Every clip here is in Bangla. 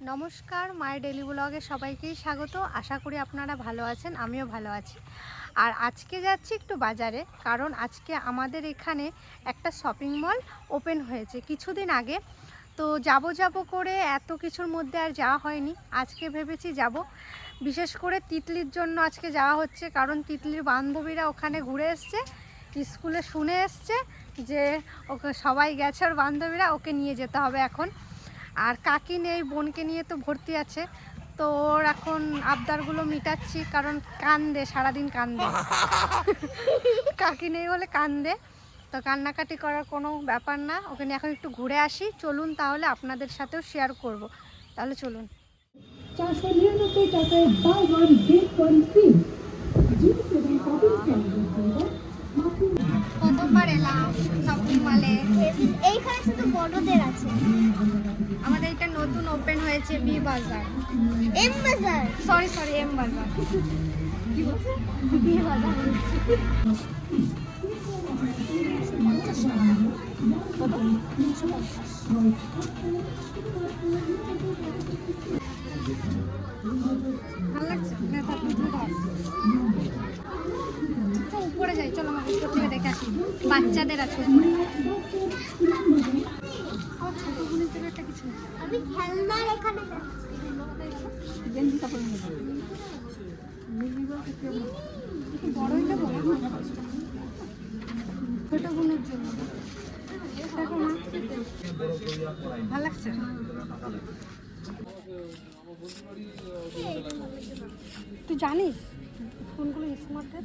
নমস্কার মায়ের ডেলি ব্লগে সবাইকেই স্বাগত। আশা করি আপনারা ভালো আছেন, আমিও ভালো আছি। আর আজকে যাচ্ছি একটু বাজারে, কারণ আজকে আমাদের এখানে একটা শপিং মল ওপেন হয়েছে কিছুদিন আগে। তো যাব যাব করে এত কিছুর মধ্যে আর যাওয়া হয়নি। আজকে ভেবেছি যাব। বিশেষ করে তিতলির জন্য আজকে যাওয়া হচ্ছে, কারণ তিতলির বান্ধবীরা ওখানে ঘুরে এসছে, স্কুলে শুনে এসছে যে ওকে সবাই গেছে, ওর বান্ধবীরা ওকে নিয়ে যেতে হবে এখন। আর কাকি নেই বোনকে নিয়ে তো ভর্তি আছে। তো ওর এখন আবদারগুলো মিটাচ্ছি কারণ কান্দে সারাদিন কান্দে। কাকি নেই বলে কান্দে। তো কান্নাকাটি করার কোনো ব্যাপার না। ওকে নিয়ে এখন একটু ঘুরে আসি। চলুন তাহলে আপনাদের সাথেও শেয়ার করব। তাহলে চলুন। চারশো নিরানব্বই টাকায় buy one get one free jeans এবং মাত্র এলাম শপিং মলে। এইখানে শুধু বড়দের আছে। আমাদের এটা নতুন ওপেন হয়েছে B Bazaar. M Bazaar? Sorry sorry M Bazaar. B Bazaar ভালো লাগছে না, থাক, তুই ধর। চল, উপরে যাই চলো আমার থেকে দেখে আসি। বাচ্চাদের আছে। ছোট বোনের জন্য ভালো লাগছে? তুই জানিস? ফোনগুলো স্মার্টের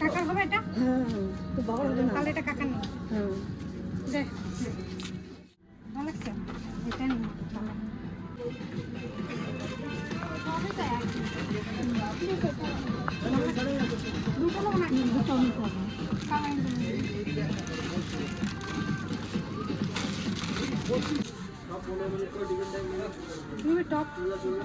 কাকার হবে এটা তাহলে এটা কাকার নেই দে ভালো টপ না না না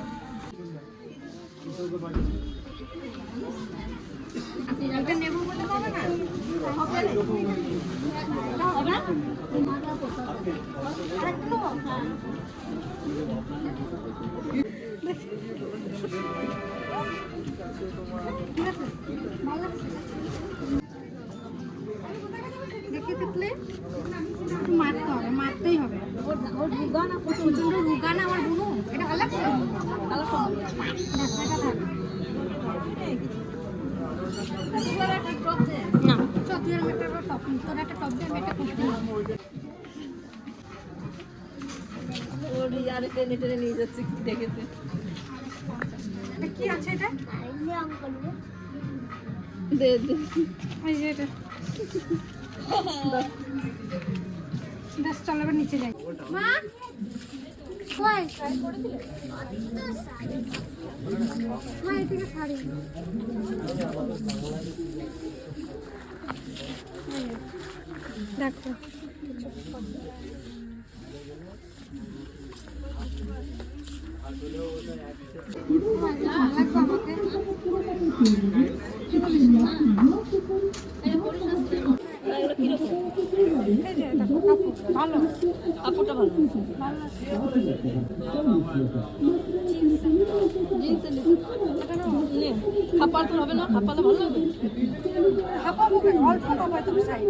মারতে হবে মারতেই হবে। প্রচণ্ড রুগা না আমার বুনু এটা ভালো লাগছে ভালো রাস্তাটা থাক একটা টপ তোর একটা টপ দিয়ে আমি একটা কুর্তি নেব। এটা কি আছে এটা? আইলে আঙ্কল এই যে এটা। ব্যাস চল এবার নিচে যাই। মা? কই মা এদিকে শাড়ি এই যে, দেখো ভালো লাগবে আমাকে এই যে দেখো কাপড় ভালো কাপড়টা ভালো খাপার তো হবে না খাপালে ভালো লাগবে হাঁপাবো অল্প পাবো তুমি সাইড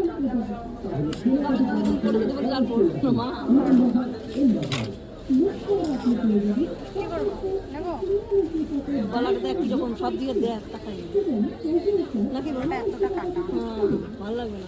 একটু যখন সব দেখ তাকাই নাকি ভালো লাগবে না।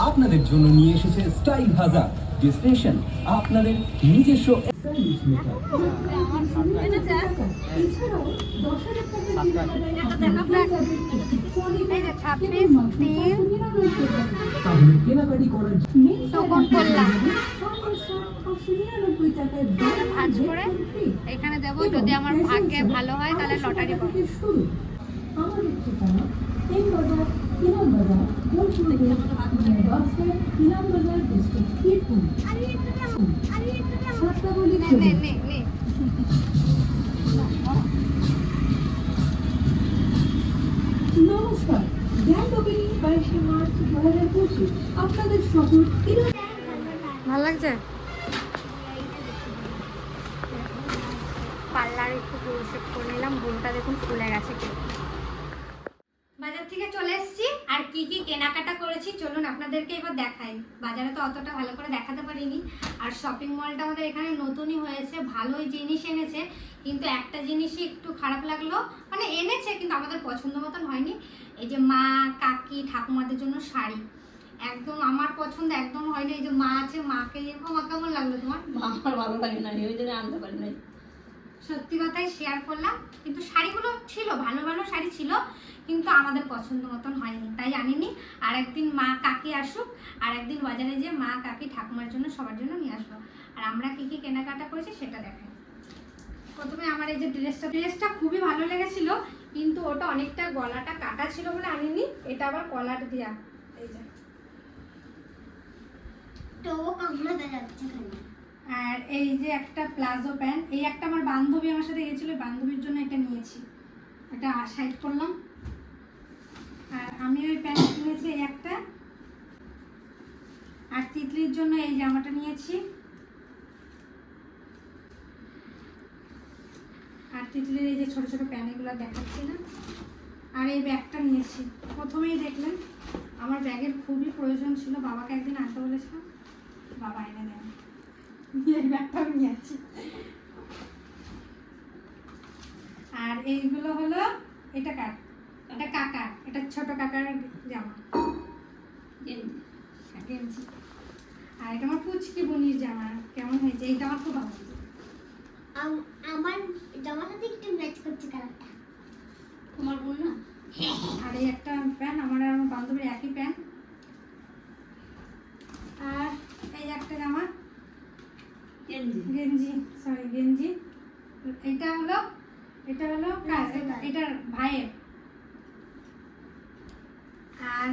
আপনাদের জন্য নিয়ে এসেছে স্টাইল হাজার ডেস্টিনেশন আপনাদের নিজস্ব এই কেনাকাটি করার ভাঁজ করে এখানে দেবো। যদি আমার ভাগ্যে ভালো হয় তাহলে লটারি পাবো তিন বাজার ইনাম বাজার বোলপুর স্ট্যান্ড ইনাম বাজার ডিস্ট্রিক্ট বীরভূম সাতটা বলি নে নে নে নে। নমস্কার গ্র্যান্ড ওপেনিং বাইশে মার্চ দু হাজার পঁচিশ। আপনাদের সকল ভালো লাগছে? পার্লার একটু পরিষেব করে নিলাম বোনটা দেখুন ফুলে গেছে কি বাজার থেকে চলে এসেছি আর কি কি কেনাকাটা করেছি, চলুন আপনাদেরকে এবার দেখাই। বাজারে তো অতটা ভালো করে দেখাতে পারিনি। আর শপিং মলটা আমাদের এখানে নতুনই হয়েছে, ভালোই জিনিস এনেছে। কিন্তু একটা জিনিসই একটু খারাপ লাগল মানে এনেছে কিন্তু আমাদের পছন্দ মতন হয়নি। এই যে মা, কাকি, ঠাকুমাদের জন্য শাড়ি। একদম আমার পছন্দ, একদম হয়নি। এই যে মা আছে, মাকে মা কেমন লাগল তোমার? আমার ভালো লাগে না ওই জন্য আনতে পারি নাই সত্যি কথাই শেয়ার করলাম। কিন্তু শাড়িগুলো ছিল, ভালো ভালো শাড়ি ছিল, কিন্তু আমাদের পছন্দ মতন হয়নি। তাই আনিনি। আর একদিন মা কাকি আসুক আর একদিন বাজারে যে মা কাকি ঠাকুমার জন্য সবার জন্য নিয়ে আসব। আর আমরা কী কী কেনাকাটা করেছি সেটা দেখাই। প্রথমে আমার এই যে ড্রেসটা ড্রেসটা খুবই ভালো লেগেছিল, কিন্তু ওটা অনেকটা গলাটা কাটা ছিল বলে আনিনি। এটা আবার কলার দেওয়া এই যে। তো যাচ্ছে আর এই যে একটা প্লাজো প্যান্ট, এই একটা আমার বান্ধবী আমার সাথে গেছিল বান্ধবীর জন্য এটা নিয়েছি। এটা সাইড করলাম। আর আমি ওই প্যান্ট কিনেছি এই একটা। আর তিতলির জন্য এই জামাটা নিয়েছি। আর তিতলির এই যে ছোট ছোট প্যান এগুলো দেখাচ্ছি না। আর এই ব্যাগটা নিয়েছি। প্রথমেই দেখলেন, আমার ব্যাগের খুবই প্রয়োজন ছিল। বাবাকে একদিন আনতে বলেছিলাম, বাবা এনে দেন। এই ব্যাগটা আমি নিয়ে যাচ্ছি আর এইগুলো হলো এটা কার? এটা কাকার এটা ছোট কাকার জামা। গেঞ্জি। আর এটা আমার পুচকি বুনির জামা কেমন হয়েছে? এইটা আমার খুব ভালো আমার জামার সাথে একটু ম্যাচ করছে কালারটা। তোমার বোন না? আর এই একটা প্যান্ট আমার আর আমার বান্ধবীর একই প্যান্ট। আর এই একটা জামা। গেঞ্জি। সরি গেঞ্জি। এটা হলো এটা হলো। এটার ভাইয়ের। আর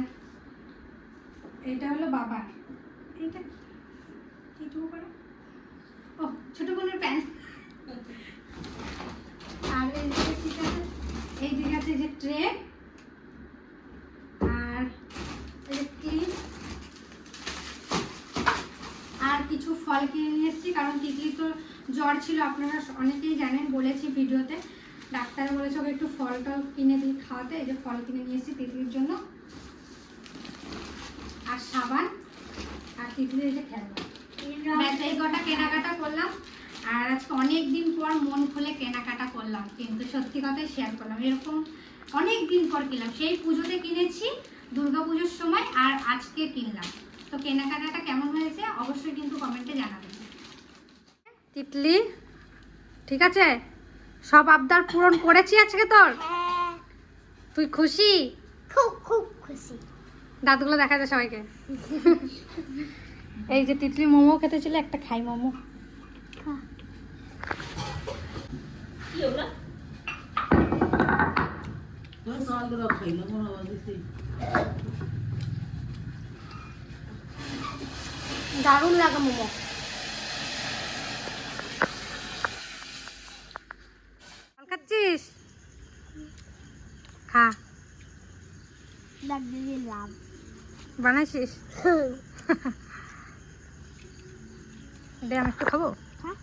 এটা হলো বাবার। এইটা কি? এইটুকু করো ও ছোট বোনের প্যান্ট। আর এই ঠিক আছে? এই দিকে আছে যে ট্রে আর এই যে ক্লিপ আর কিছু ফল কিনে নিয়ে এসেছি, কারণ তিতলি তো জ্বর ছিল, আপনারা অনেকেই জানেন, বলেছি ভিডিওতে। ডাক্তার বলেছে ওকে একটু ফল টল কিনে দিই খাওয়াতে, এই যে ফল কিনে নিয়ে এসেছি তিতলির জন্য। আর সাবান, আর তিতলির এই যে খেলনা। এই কটা কেনাকাটা করলাম। আর আজকে অনেক দিন পর মন খুলে কেনাকাটা করলাম, কিন্তু সত্যি কথাই শেয়ার করলাম। এরকম অনেক দিন পর কিনলাম। সেই পুজোতে কিনেছি দুর্গা পুজোর সময়, আর আজকে কিনলাম। তো কেনাকাটাটা কেমন হয়েছে অবশ্যই কিন্তু কমেন্টে জানাবেন। তিতলি ঠিক আছে? সব আবদার পূরণ করেছি আজকে তোর? হ্যাঁ। তুই খুশি? খুব খুব খুশি। দাঁতগুলো দেখা যায় সবাইকে। এই যে তিতলি মোমো খেতে ছিল একটা খাই মোমো। কি দারুণ লাগে মোমো। খাচ্ছিস? খা। লাভ বানাইছিস? দে আমি একটু খাব? হ্যাঁ।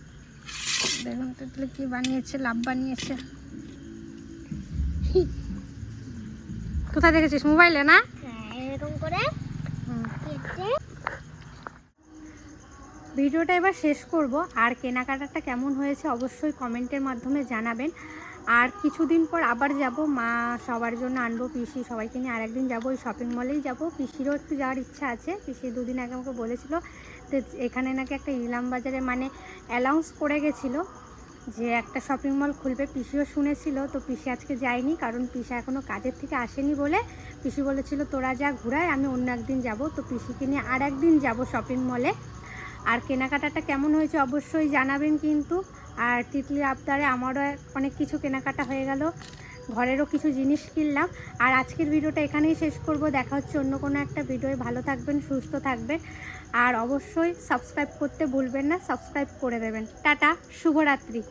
দেখুন তিতলি কি বানিয়েছে? লাভ বানিয়েছে। কোথায় দেখেছিস? মোবাইলে না? হ্যাঁ এরকম করে ভিডিওটা এবার শেষ করব। আর কেনাকাটাটা কেমন হয়েছে অবশ্যই কমেন্টের মাধ্যমে জানাবেন। আর কিছুদিন পর আবার যাব। মা সবার জন্য আনব পিসি, সবাইকে নিয়ে আর একদিন যাব। ওই শপিং মলেই যাব। পিসিরও একটু যাওয়ার ইচ্ছা আছে। পিসি দুদিন আগে আমাকে বলেছিল তো এখানে নাকি একটা ইলাম বাজারে মানে অ্যালাউন্স করে গেছিল যে একটা শপিং মল খুলবে। পিসিও শুনেছিল। তো পিসি আজকে যায়নি কারণ পিসা এখনও কাজের থেকে আসেনি বলে পিসি বলেছিল, তোরা যা ঘুরায়, আমি অন্য একদিন যাব। তো পিসিকে নিয়ে আর একদিন যাব শপিং মলে আর কেনাকাটাটা কেমন হয়েছে অবশ্যই জানাবেন কিন্তু। আর তিতলি আবদারে আমারও অনেক কিছু কেনাকাটা হয়ে গেল। ঘরেরও কিছু জিনিস কিনলাম। আর আজকের ভিডিওটা এখানেই শেষ করব। দেখা হচ্ছে অন্য কোনো একটা ভিডিওয়। ভালো থাকবেন, সুস্থ থাকবেন। আর অবশ্যই সাবস্ক্রাইব করতে ভুলবেন না, সাবস্ক্রাইব করে দেবেন। টাটা, শুভরাত্রি।